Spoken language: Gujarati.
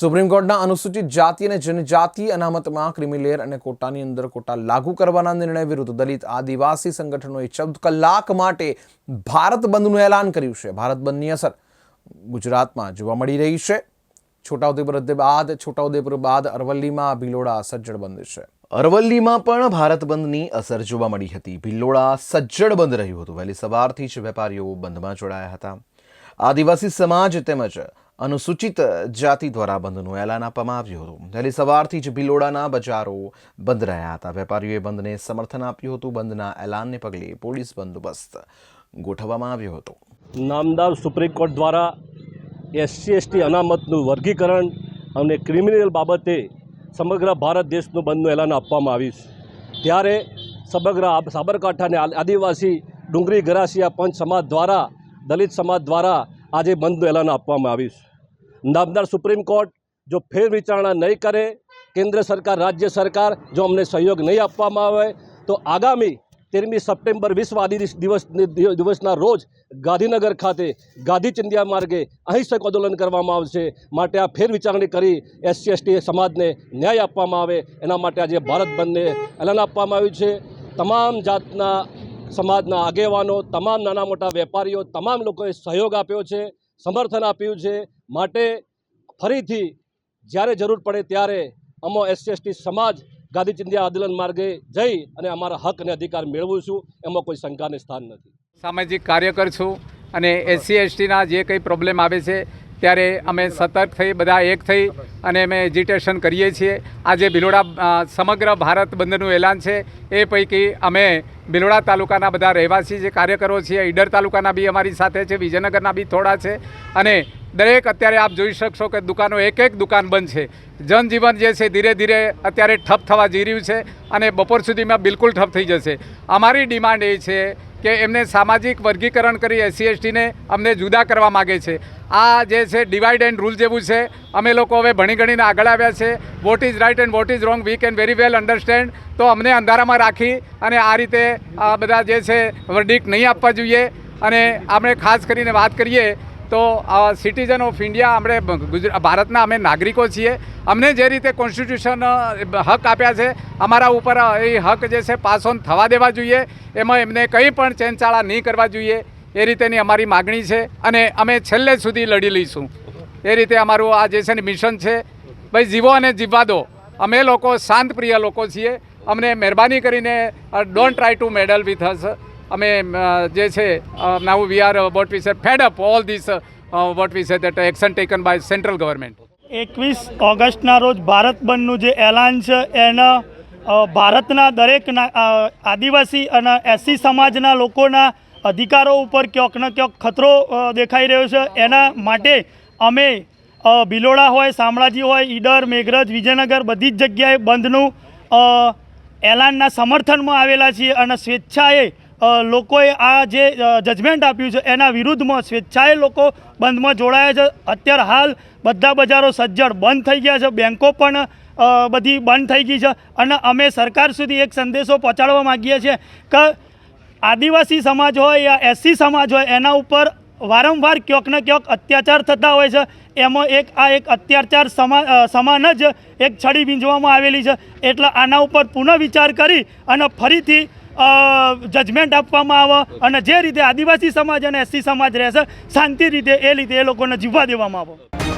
સુપ્રીમ કોર્ટના અનુસૂચિત જાતિ અને જનજાતિ અનામતમાં ક્રિમિલેર અને કોટાની અંદર કોટા લાગુ કરવાના નિર્ણય વિરુદ્ધ દલિત આદિવાસી સંગઠનોએ ચૌદ કલાક માટે ભારત બંધનું એલાન કર્યું છે. ભારત બંધની અસર ગુજરાતમાં જોવા મળી રહી છે. છોટાઉદેપુર બાદ છોટાઉદેપુર બાદ અરવલ્લીમાં ભિલોડા સજ્જડ બંધ છે. અરવલ્લીમાં પણ ભારત બંધની અસર જોવા મળી હતી. ભિલોડા સજ્જડ બંધ રહ્યું હતું. વહેલી સવારથી જ વેપારીઓ બંધમાં જોડાયા હતા. આદિવાસી સમાજ તેમજ અનુસૂચિત જાતિ દ્વારા બંધનું એલાન આપવામાં આવ્યું હતું. વહેલી સવારથી જ ભિલોડાના બજારો બંધ રહ્યા હતા. વેપારીઓએ બંધને સમર્થન આપ્યું હતું. બંધના એલાનને પગલે પોલીસ બંદોબસ્ત ગોઠવવામાં આવ્યો હતો. નામદાર સુપ્રીમ કોર્ટ દ્વારા એસસી, એસટી અનામતનું વર્ગીકરણ અને ક્રિમિનલ બાબતે સમગ્ર ભારત દેશનું બંધનું એલાન આપવામાં આવ્યું ત્યારે સમગ્ર આ- સાબરકાંઠા અને આ- આદિવાસી ડુંગરી ગરાસિયા પંચ સમાજ દ્વારા, દલિત સમાજ દ્વારા આજે બંધનું એલાન આપવામાં આવ્યું છે. નામદાર સુપ્રીમ કોર્ટ જો ફેર વિચારણા નહીં કરે, કેન્દ્ર સરકાર, રાજ્ય સરકાર જો અમને સહયોગ નહીં આપવામાં આવે, તો આગામી તેરમી સપ્ટેમ્બર વિશ્વ આદિ દિવસ દિવસના રોજ ગાંધીનગર ખાતે ગાંધી ચિંધ્યા માર્ગે અહિંસક આંદોલન કરવામાં આવશે. માટે આ ફેર વિચારણી કરી એસસી, એસટી સમાજને ન્યાય આપવામાં આવે. એના માટે આજે ભારત બંધને એલાન આપવામાં આવ્યું છે. તમામ જાતના સમાજના આગેવાનો, તમામ નાના મોટા વેપારીઓ, તમામ લોકોએ સહયોગ આપ્યો છે, સમર્થન આપ્યું છે. માટે ફરીથી જ્યારે જરૂર પડે ત્યારે અમો એસસી એસટી સમાજ, ગાંધી ચિંધ્યા આંદોલન માર્ગે જઈ અને અમારા હક અને અધિકાર મેળવીશું એમાં કોઈ શંકાને સ્થાન નથી. સામાજિક કાર્યકર છું અને એસસી એસટીના જે કંઈ પ્રોબ્લેમ આવે છે, ત્યારે અમે સતર્ક થઈ, બધા એક થઈ અને અમે એજિટેશન કરીએ છીએ. આજે ભિલોડા સમગ્ર ભારત બંધનું એલાન છે. એ પૈકી અમે ભિલોડા તાલુકાના બધા રહેવાસી જે કાર્યકરો છીએ, ઈડર તાલુકાના બી અમારી સાથે છે, વિજયનગરના બી થોડા છે. અને દરેક અત્યારે આપ જોઈ શકશો કે દુકાનો એક એક દુકાન બંધ છે. જનજીવન જે છે ધીરે ધીરે અત્યારે ઠપ થવા જઈ રહ્યું છે અને બપોર સુધીમાં બિલકુલ ઠપ થઈ જશે. અમારી ડિમાન્ડ એ છે કે એમને સામાજિક વર્ગીકરણ કરી એસસી એસટીને અમને જુદા કરવા માગે છે. આ જે છે ડિવાઈડ એન્ડ રૂલ જેવું છે, અમે લોકો હવે ભણી ગણીને આગળ આવ્યા છે. What is right and what is wrong we can very well understand તો અમને અંધારામાં રાખી અને આ રીતે આ બધા જે છે વર્ડિક નહીં આપવા જોઈએ. અને આપણે ખાસ કરીને વાત કરીએ તો સિટીઝન ઓફ ઇન્ડિયા આપણે ભારતના અમે નાગરિકો છીએ. અમને જે રીતે કોન્સ્ટિટ્યુશન હક આપ્યા છે, અમારા ઉપર એ હક જે છે પાસ ઓન થવા દેવા જોઈએ. એમાં એમને કંઈ પણ ચેનચાળા નહીં કરવા જોઈએ. એ રીતેની અમારી માગણી છે અને અમે છેલ્લે સુધી લડી લઈશું. એ રીતે અમારું આ જે છે ને મિશન છે, ભાઈ જીવો અને જીવવા દો અમે લોકો શાંતપ્રિય લોકો છીએ. અમને મહેરબાની કરીને don't try to meddle with us અમે જે છે now we are what we say fed up all this what we say that action taken by central government એકવીસ ઓગસ્ટના રોજ ભારત બંધનું જે એલાન છે એના ભારતના દરેક આદિવાસી અને એસસી સમાજના લોકોના અધિકારો ઉપર ક્યાંક ને ક્યાંક ખતરો દેખાઈ રહ્યો છે. એના માટે અમે અ, ભિલોડા હોય શામળાજી હોય ઈડર મેઘરજ વિજયનગર બધી જ જગ્યાએ બંધનું એલાનના સમર્થનમાં આવેલા છીએ અને સ્વેચ્છાએ લોકોએ આ જે જજમેન્ટ આપ્યું છે, એના વિરુદ્ધમાં સ્વેચ્છાએ લોકો બંધમાં જોડાયા છે. અત્યારે હાલ બધા બજારો સજ્જડ બંધ થઈ ગયા છે. બેન્કો પણ બધી બંધ થઈ ગઈ છે. અને અમે સરકાર સુધી એક સંદેશો પહોંચાડવા માગીએ છીએ કે આદિવાસી સમાજ હોય યા એસસી સમાજ હોય, એના ઉપર વારંવાર ક્યાંક ને ક્યાંક અત્યાચાર થતા હોય છે. એમાં એક, આ એક અત્યાચાર સમા સમાન જ એક છડી વીંજવામાં આવેલી છે. એટલે આના ઉપર પુનઃ વિચાર કરી અને ફરીથી જજમેન્ટ આપવામાં આવે અને જે રીતે આદિવાસી સમાજ અને એસસી સમાજ રહેશે શાંતિ રીતે એ રીતે એ લોકોને જીવવા દેવામાં આવે.